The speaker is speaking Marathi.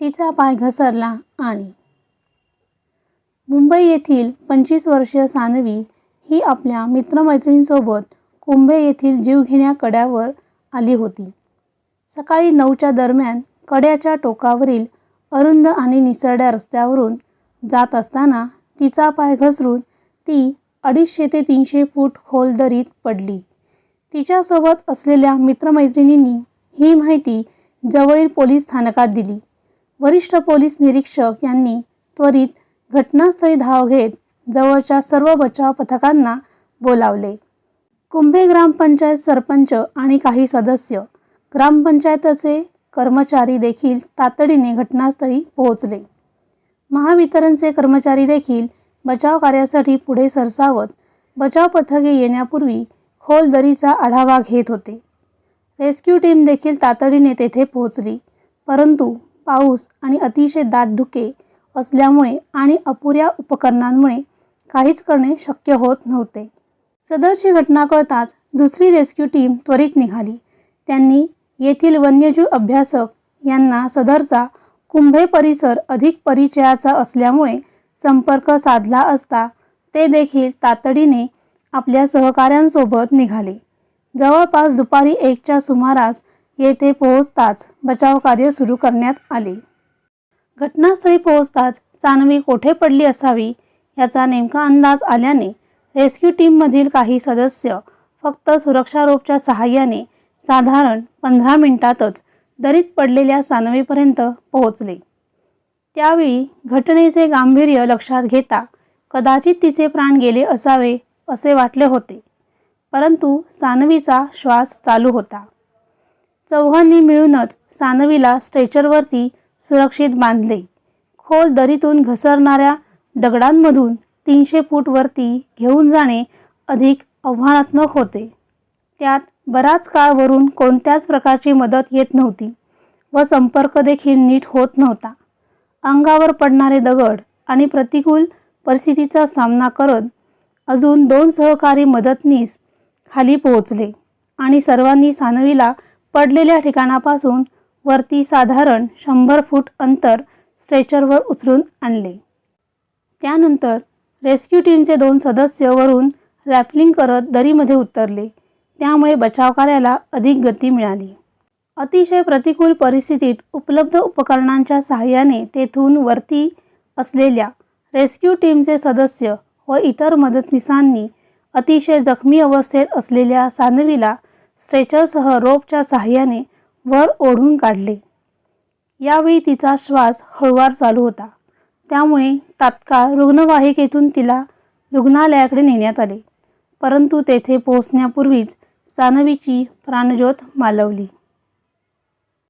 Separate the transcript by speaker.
Speaker 1: तिचा पाय घसरला आणि मुंबई येथील पंचवीस वर्षीय सानवी ही आपल्या मित्रमैत्रिणींसोबत कुंभे येथील जीवघेण्या कड्यावर आली होती. सकाळी नऊच्या दरम्यान कड्याच्या टोकावरील अरुंद आणि निसरड्या रस्त्यावरून जात असताना तिचा पाय घसरून ती अडीचशे ते तीनशे फूट खोल दरीत पडली. तिच्यासोबत असलेल्या मित्रमैत्रिणींनी ही माहिती जवळील पोलीस स्थानकात दिली. वरिष्ठ पोलीस निरीक्षक यांनी त्वरित घटनास्थळी धाव घेत जवळच्या सर्व बचाव पथकांना बोलावले. कुंभे ग्रामपंचायत सरपंच आणि काही सदस्य ग्रामपंचायतचे कर्मचारी देखील तातडीने घटनास्थळी पोहोचले. महावितरणचे कर्मचारी देखील बचाव कार्यासाठी पुढे सरसावत बचाव पथके येण्यापूर्वी खोल दरीचा आढावा घेत होते. रेस्क्यू टीम देखील तातडीने तेथे पोहोचली परंतु पाऊस आणि अतिशय दाट धुके असल्यामुळे आणि अपुऱ्या उपकरणांमुळे काहीच करणे शक्य होत नव्हते. सदरची घटना कळताच दुसरी रेस्क्यू टीम त्वरित निघाली. त्यांनी येथील वन्यजीव अभ्यासक यांना सदरचा कुंभे परिसर अधिक परिचयाचा असल्यामुळे संपर्क साधला असता ते देखील तातडीने आपल्या सहकाऱ्यांसोबत निघाले. जवळपास दुपारी एकच्या सुमारास येथे पोहोचताच बचाव कार्य सुरू करण्यात आले. घटनास्थळी पोहोचताच सानवी कोठे पडली असावी याचा नेमका अंदाज आल्याने रेस्क्यू टीममधील काही सदस्य फक्त सुरक्षारोपच्या सहाय्याने साधारण पंधरा मिनिटातच दरीत पडलेल्या सानवीपर्यंत पोहोचले. त्यावेळी घटनेचे गांभीर्य लक्षात घेता कदाचित तिचे प्राण गेले असावे असे वाटले होते परंतु सानवीचा श्वास चालू होता. चौघांनी मिळूनच सानवीला स्ट्रेचरवरती सुरक्षित बांधले. खोल दरीतून घसरणाऱ्या दगडांमधून तीनशे फूट वरती घेऊन जाणे अधिक आव्हानात्मक होते. त्यात बराच काळ वरून कोणत्याच प्रकारची मदत येत नव्हती व संपर्क देखील नीट होत नव्हता. अंगावर पडणारे दगड आणि प्रतिकूल परिस्थितीचा सामना करत अजून दोन सहकारी मदतनीस खाली पोहोचले आणि सर्वांनी सानवीला पडलेल्या ठिकाणापासून वरती साधारण शंभर फूट अंतर स्ट्रेचरवर उचलून आणले. त्यानंतर रेस्क्यू टीमचे दोन सदस्य वरून रॅपलिंग करत दरीमध्ये उतरले. त्यामुळे बचाव कार्याला अधिक गती मिळाली. अतिशय प्रतिकूल परिस्थितीत उपलब्ध उपकरणांच्या सहाय्याने तेथून वरती असलेल्या रेस्क्यू टीमचे सदस्य व इतर मदतनीसांनी अतिशय जखमी अवस्थेत असलेल्या सानवीला स्ट्रेचरसह रोपच्या सहाय्याने वर ओढून काढले. यावेळी तिचा श्वास हळुवार चालू होता. त्यामुळे तात्काळ रुग्णवाहिकेतून तिला रुग्णालयाकडे नेण्यात आले. परंतु तेथे पोहोचण्यापूर्वीच सानवीची प्राणज्योत मालवली.